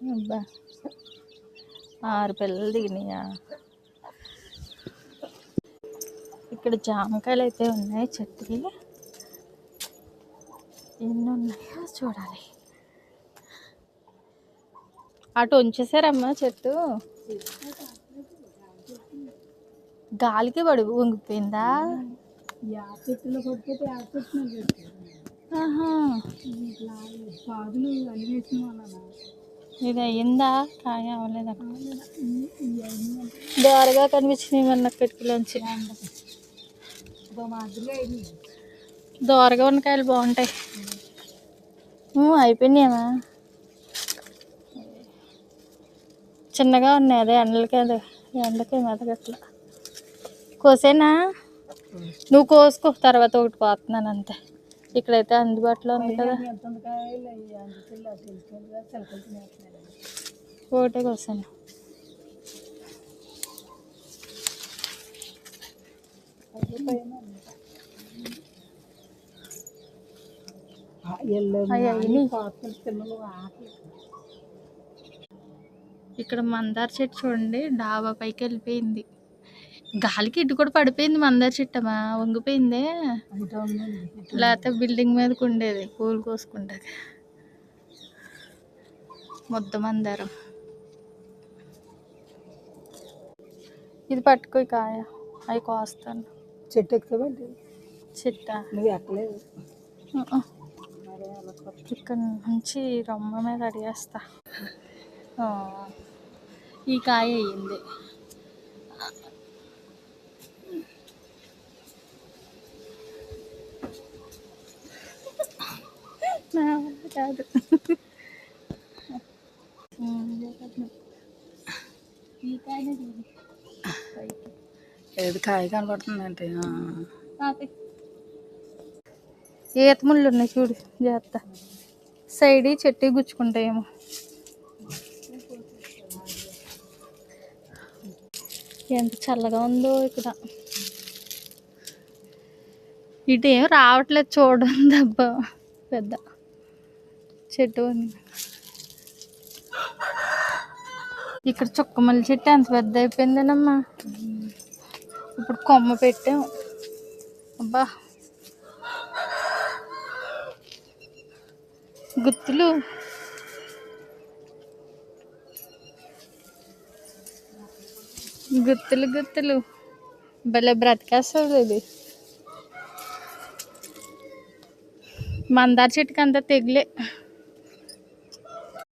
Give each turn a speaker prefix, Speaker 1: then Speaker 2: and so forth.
Speaker 1: అబ్బా. ఆరు పిల్లలు దిగినాయా? ఇక్కడ జామకాయలు అయితే ఉన్నాయి చెట్టుకి ఎన్ని ఉన్నాయో చూడాలి. అటు ఉంచేసారమ్మా చెట్టు? గాలికి పడి వంగిపోయిందా? ఆహా. ఇది అయ్యిందా కాయ అవ్వలేదా? దోరగా కనిపించినాయి మన కిటికీలోంచి. దోరగా ఉన్న కాయలు బాగుంటాయి. అయిపోయినాయేమా? చిన్నగా ఉన్నాయి అదే ఎండలకి అదే ఎండకి మెదగట్ల కోసేనా? నువ్వు కోసుకో తర్వాత ఒకటి పోతున్నాను అంతే. ఇక్కడైతే అందుబాటులో ఉంది కదా. ఒకటే కోసాను ఇక్కడ మందార చెట్టు చూడండి డాబా పైకి వెళ్ళిపోయింది. గాలికి ఇటు కూడా పడిపోయింది మందార చెట్టు అమ్మా వంగిపోయిందే. లేకపోతే బిల్డింగ్ మీదకి ఉండేది పూలు కోసుకుంటుంది. ముద్ద మందారం. ఇది పట్టుకో కాయ అవి కోస్తాను.
Speaker 2: చెట్టు ఎక్కుతామండి
Speaker 1: చిట్ట?
Speaker 2: నువ్వు ఎక్కలేదు.
Speaker 1: ఇక్కడ నుంచి రొమ్మ మీద అడిగేస్తా. ఆ, ఈ కాయ అయ్యింది. కాదు. ఈ పైకి.
Speaker 2: ఏది కాయ కనబడుతుందంటే
Speaker 1: ఆపే. ఈత ముళ్ళు ఉన్నాయి చూడు జాగ్రత్త. సైడ్ చెట్టు గుచ్చుకుంటాయేమో. ఎంత చల్లగా ఉందో ఇక్కడ. ఇటు ఏం రావట్లేదు చూడండి దెబ్బ పెద్ద చెట్టు ఉంది. ఇక్కడ చుక్కమల్లి చెట్టు ఎంత పెద్ద అయిపోయిందేనమ్మా. ఇప్పుడు కొమ్మ పెట్టాం. అబ్బా. గుత్తులు. గుత్తులు గుత్తులు. భలే బ్రతికేస్తుంది ఇది. మందార చెట్టుకి అంతా తెగులే.